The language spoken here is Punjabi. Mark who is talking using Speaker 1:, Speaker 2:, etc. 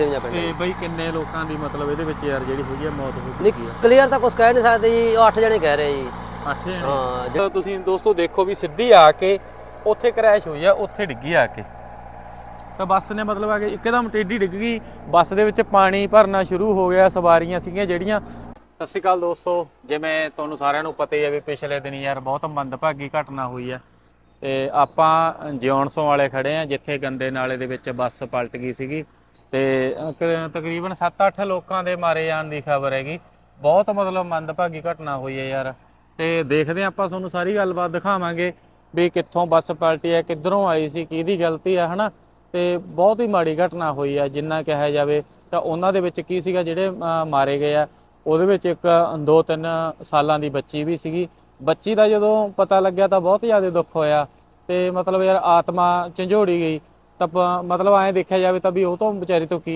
Speaker 1: ਪਿੰਡ
Speaker 2: ਤੇ ਬਈ ਕਿੰਨੇ ਲੋਕਾਂ ਦੀ ਮਤਲਬ ਇਹਦੇ ਵਿੱਚ ਯਾਰ ਜਿਹੜੀ ਹੈਗੀ ਆ ਮੌਤ ਹੋ ਚੁੱਕੀ ਆ?
Speaker 1: ਕਲੀਅਰ ਤਾਂ ਕੁਝ ਕਹਿ ਨਹੀਂ ਸਕਦੇ ਜੀ ਉਹ 8 ਜਣੇ ਕਹਿ ਰਹੇ ਜੀ।
Speaker 2: ਅੱਠ ਜਣੇ?
Speaker 1: ਹਾਂ
Speaker 2: ਜਦੋਂ ਤੁਸੀਂ ਦੋਸਤੋ ਦੇਖੋ ਵੀ ਸਿੱਧੀ ਆ ਕੇ ਉੱਥੇ ਕ੍ਰੈਸ਼ ਹੋਈ ਆ ਉੱਥੇ ਡਿੱਗੀ ਆ ਕੇ। ਤਾਂ ਬੱਸ ਨੇ ਮਤਲਬ ਆ ਕੇ ਇੱਕਦਮ ਟੇਢੀ ਡਿੱਗ ਗਈ ਬੱਸ ਦੇ ਵਿੱਚ ਪਾਣੀ ਭਰਨਾ ਸ਼ੁਰੂ ਹੋ ਗਿਆ ਸਵਾਰੀਆਂ ਸੀਗੀਆਂ ਜਿਹੜੀਆਂ। ਸਤਿ ਸ਼੍ਰੀ ਅਕਾਲ ਦੋਸਤੋ ਜਿਵੇਂ ਤੁਹਾਨੂੰ ਸਾਰਿਆਂ ਨੂੰ ਪਤਾ ਹੀ ਹੈ ਵੀ ਪਿਛਲੇ ਦਿਨ ਯਾਰ ਬਹੁਤ ਮੰਦਭਾਗੀ ਘਟਨਾ ਹੋਈ ਹੈ ਤੇ ਆਪਾਂ ਜਿਉਣਸੋਂ ਵਾਲੇ ਖੜੇ ਆ ਜਿੱਥੇ ਗੰਦੇ ਨਾਲੇ ਦੇ ਵਿੱਚ ਬੱਸ ਪਲਟ ਗਈ ਸੀਗੀ। ਤੇ ਤਕਰੀਬਨ 7-8 ਲੋਕਾਂ ਦੇ ਮਾਰੇ ਜਾਣ ਦੀ ਖਬਰ ਹੈਗੀ। ਬਹੁਤ ਮਤਲਬ ਮੰਦਭਾਗੀ ਘਟਨਾ ਹੋਈ ਹੈ ਯਾਰ। ਤੇ ਦੇਖਦੇ ਹਾਂ, ਆਪਾਂ ਤੁਹਾਨੂੰ ਸਾਰੀ ਗੱਲਬਾਤ ਦਿਖਾਵਾਂਗੇ ਵੀ ਕਿੱਥੋਂ ਬੱਸ ਪਲਟੀ ਹੈ, ਕਿੱਧਰੋਂ ਆਈ ਸੀ, ਕਿਹਦੀ ਗਲਤੀ ਹੈ, ਹਨਾ? ਤੇ ਬਹੁਤ ਹੀ ਮਾੜੀ ਘਟਨਾ ਹੋਈ ਹੈ, ਜਿੰਨਾ ਕਿਹਾ ਜਾਵੇ ਤਾਂ ਉਹਨਾਂ ਦੇ ਵਿੱਚ ਕੀ ਸੀਗਾ, ਜਿਹੜੇ ਮਾਰੇ ਗਏ ਆ। ਉਹਦੇ ਵਿੱਚ ਇੱਕ 2-3 ਸਾਲਾਂ ਦੀ ਬੱਚੀ ਵੀ ਸੀਗੀ। ਬੱਚੀ ਦਾ ਜਦੋਂ ਪਤਾ ਲੱਗਿਆ ਤਾਂ ਬਹੁਤ ਜ਼ਿਆਦਾ ਦੁੱਖ ਹੋਇਆ। ਤੇ ਮਤਲਬ ਯਾਰ ਆਤਮਾ ਝੰਜੋੜੀ ਗਈ। ਤਾਂ ਮਤਲਬ ਐਂ ਦੇਖਿਆ ਜਾਵੇ ਤਾਂ ਵੀ ਉਹ ਤੋਂ ਵਿਚਾਰੀ ਤੋਂ ਕੀ